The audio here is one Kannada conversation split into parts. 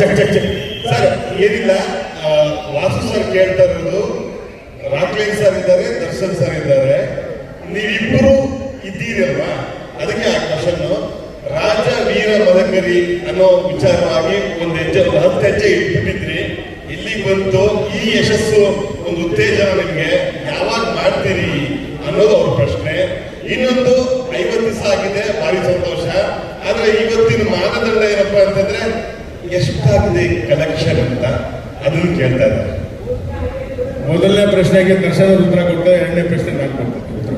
Check check check. ಸರ್, ಏನಿಲ್ಲ. ವಾಸು ಸರ್ ಕೇಳ್ತಾ ಇರೋದು, ರಾಕ್ಲೈನ್ ಸರ್ ಇದ್ದಾರೆ, ದರ್ಶನ್ ಸರ್ ಇದ್ದಾರೆ. ನೀವಿಬ್ಬರು ಇದ್ದೀರಲ್ವಾ? ಅದಕ್ಕೆ ಆ ಕ್ವಶನ್ ರಾಜ, ವೀರ, ಮದಕರಿ ಅನ್ನೋ ವಿಚಾರವಾಗಿ ಒಂದು ಹೆಜ್ಜೆ, ಒಂದು ಹತ್ತು ಹೆಜ್ಜೆ ಇಟ್ಬಿಟ್ಟಿದ್ರಿ. ಇಲ್ಲಿಗೆ ಬಂತು ಈ ಯಶಸ್ಸು, ಒಂದು ಉತ್ತೇಜನ ನಿಮಗೆ ಯಾವಾಗ ಮಾಡ್ತೀರಿ ಅನ್ನೋದು ಅವ್ರ ಪ್ರಶ್ನೆ. ಇನ್ನೊಂದು ಐವತ್ತು ದಿವಸ ಆಗಿದೆ, ಭಾರಿ ಸಂತೋಷ. ಆದ್ರೆ ಇವತ್ತಿನ ಮಾನದಂಡ ಏನಪ್ಪಾ ಅಂತಂದ್ರೆ ಎಷ್ಟಾಗಿದೆ ಕಲೆಕ್ಷನ್ ಅಂತ ಅದನ್ನು ಕೇಳ್ತಾ ಇದ್ದಾರೆ. ಮೊದಲನೇ ಪ್ರಶ್ನೆಗೆ ದರ್ಶನ ಉತ್ತರ ಕೊಟ್ಟರೆ ಎರಡನೇ ಪ್ರಶ್ನೆ ನಾನು ಕೊಡ್ತೀನಿ. ಉತ್ತರ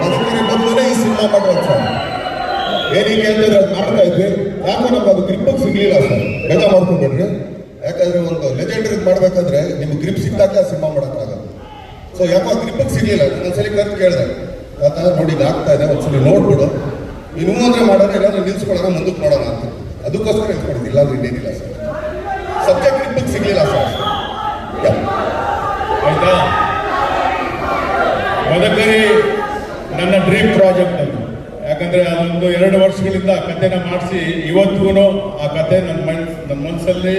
ಬದುಕಿನ ಈ ಸಿನಿಮಾ ಮಾಡೋದು ಸರ್. ಏನೀಗ ಹೇಳಿದ್ರೆ ಅದು ಮಾಡ್ತಾ ಇದ್ವಿ. ಯಾಕೋ ನಮ್ಗೆ ಅದು ಗ್ರಿಪ್ ಸಿಗ್ಲಿಲ್ಲ ಸರ್. ಬೇಗ ಮಾಡ್ಕೊಂಡ್ಬಿಡ್ರಿ ಯಾಕಂದ್ರೆ ಒಂದು ಲೆಜೆಂಡರಿ ಮಾಡ್ಬೇಕಂದ್ರೆ ನಿಮ್ಗೆ ಗ್ರಿಪ್ ಸಿಕ್ಕಾಕ ಸಿನಿಮಾ ಮಾಡೋಕ್ಕಾಗಲ್ಲ ಸೊ ಯಾಕೋ ಗ್ರಿಪ್ ಸಿಗ್ಲಿಲ್ಲ. ಒಂದ್ಸಲಿ ಕರೆದು ಕೇಳಿದೆ. ಆತ ನೋಡಿ ಇದು ಆಗ್ತಾ ಇದೆ. ಒಂದ್ಸಲಿ ನೋಡ್ಬಿಡು. ಇನ್ನು ಅಂದ್ರೆ ಮಾಡೋಣ ಎಲ್ಲಾದ್ರೂ ನಿಲ್ಸ್ಕೊಳ್ಳೋಣ ಮುಂದಕ್ಕೆ ನೋಡೋಣ ಅಂತ. ಅದಕ್ಕೋಸ್ಕರ ನಿಲ್ಸ್ಕೊಂಡಿದ್ದು ಇಲ್ಲಾದ್ರೂ ಇನ್ನೇನಿಲ್ಲ ಸರ್. ಸಬ್ಜೆಕ್ಟ್ ಗ್ರಿಪ್ ಸಿಗ್ಲಿಲ್ಲ ಸರ್. ಆಯ್ತಾ? ಮದಕರಿ ನನ್ನ ಡ್ರೀಮ್ ಪ್ರಾಜೆಕ್ಟ್ ಅದು. ಯಾಕಂದ್ರೆ ಅದೊಂದು ಎರಡು ವರ್ಷಗಳಿಂದ ಆ ಕಥೆನ ಮಾಡಿಸಿ ಇವತ್ತಿಗೂ ಆ ಕತೆ ನನ್ನ ಮನ್ ನನ್ನ ಮನಸ್ಸಲ್ಲಿ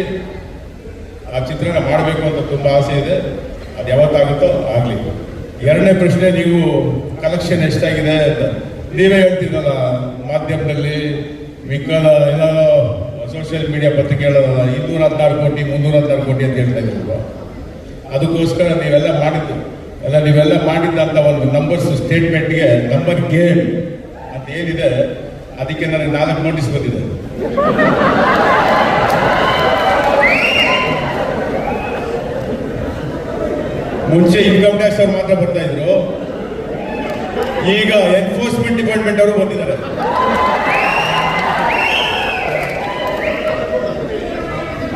ಆ ಚಿತ್ರನ ಮಾಡಬೇಕು ಅಂತ ತುಂಬ ಆಸೆ ಇದೆ. ಅದು ಯಾವತ್ತಾಗುತ್ತೋ ಆಗಲಿ. ಎರಡನೇ ಪ್ರಶ್ನೆ, ನೀವು ಕಲೆಕ್ಷನ್ ಎಷ್ಟಾಗಿದೆ ಅಂತ. ನೀವೇ ಹೇಳ್ತಿದ್ದಲ್ಲ ಮಾಧ್ಯಮದಲ್ಲಿ ವಿಕಲ ಏನೋ ಸೋಷಿಯಲ್ ಮೀಡಿಯಾ ಪತ್ರಿಕೆಗಳಲ್ಲ, ಇನ್ನೂರ ಹದಿನಾರು ಕೋಟಿ, ಮುನ್ನೂರ ಹದಿನಾರು ಕೋಟಿ ಅಂತ ಹೇಳ್ತಾ ಇದ್ದೀವಿ ಅದಕ್ಕೋಸ್ಕರ ನೀವೆಲ್ಲ ಮಾಡಿದ್ದು ಎಲ್ಲ ನೀವೆಲ್ಲ ಮಾಡಿದ್ದಂಥ ಒಂದು ನಂಬರ್ಸ್ ಸ್ಟೇಟ್ಮೆಂಟ್ಗೆ ನಂಬರ್ ಗೇಮ್ ಅಂತ ಏನಿದೆ, ಅದಕ್ಕೆ ನನಗೆ ನಾಲ್ಕು ನೋಟಿಸ್ ಬಂದಿದೆ. ಮುಂಚೆ ಇನ್ಕಮ್ ಟ್ಯಾಕ್ಸ್ ಅವ್ರು ಮಾತ್ರ ಬರ್ತಾ ಇದ್ರು. ಈಗ ಎನ್ಫೋರ್ಸ್ಮೆಂಟ್ ಡಿಪಾರ್ಟ್ಮೆಂಟ್ ಅವರು ಬಂದಿದ್ದಾರೆ.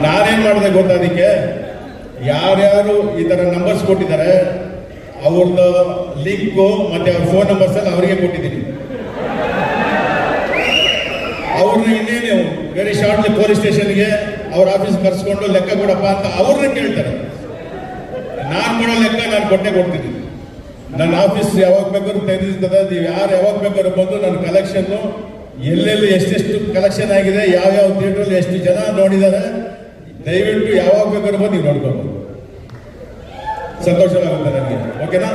ನಾನೇನ್ ಮಾಡಿದೆ ಗೊತ್ತಾ ಅದಕ್ಕೆ? ಯಾರ್ಯಾರು ಈ ತರ ನಂಬರ್ಸ್ ಕೊಟ್ಟಿದ್ದಾರೆ ಅವ್ರದ್ದು ಲಿಂಕು ಮತ್ತೆ ಅವ್ರ ಫೋನ್ ನಂಬರ್ಸ್ ಎಲ್ಲ ಅವರಿಗೆ ಕೊಟ್ಟಿದ್ದೀನಿ. ಅವ್ರನ್ನ ಇನ್ನೇನು ವೆರಿ ಶಾರ್ಟ್ಲಿ ಪೊಲೀಸ್ ಸ್ಟೇಷನ್ಗೆ ಅವ್ರ ಆಫೀಸ್ ಕರ್ಸ್ಕೊಂಡು ಲೆಕ್ಕ ಕೊಡಪ್ಪ ಅಂತ ಅವ್ರನ್ನ ಕೇಳ್ತಾರೆ. ನಾನು ಕೊಡೋ ಲೆಕ್ಕ ನಾನು ಕೊಟ್ಟೆ ಕೊಡ್ತೀನಿ. ನನ್ನ ಆಫೀಸ್ ಯಾವಾಗ ಬೇಕಾದ್ರೂ ತೆರೆದಿರ್ತದೆ ನೀವು ಯಾರು ಯಾವಾಗ ಬೇಕಾದ್ರು ಬಂದು ನನ್ನ ಕಲೆಕ್ಷನ್ನು ಎಲ್ಲೆಲ್ಲಿ ಎಷ್ಟೆಷ್ಟು ಕಲೆಕ್ಷನ್ ಆಗಿದೆ ಯಾವ್ಯಾವ ಥಿಯೇಟ್ರಲ್ಲಿ ಎಷ್ಟು ಜನ ನೋಡಿದ್ದಾರೆ, ದಯವಿಟ್ಟು ಯಾವಾಗ ಬೇಕಾದ್ರೂ ಬಂದು ನೀವು ನೋಡ್ಕೋಬೋದು. ಸಂತೋಷವಾಗುತ್ತೆ ನನಗೆ. ಓಕೆನಾ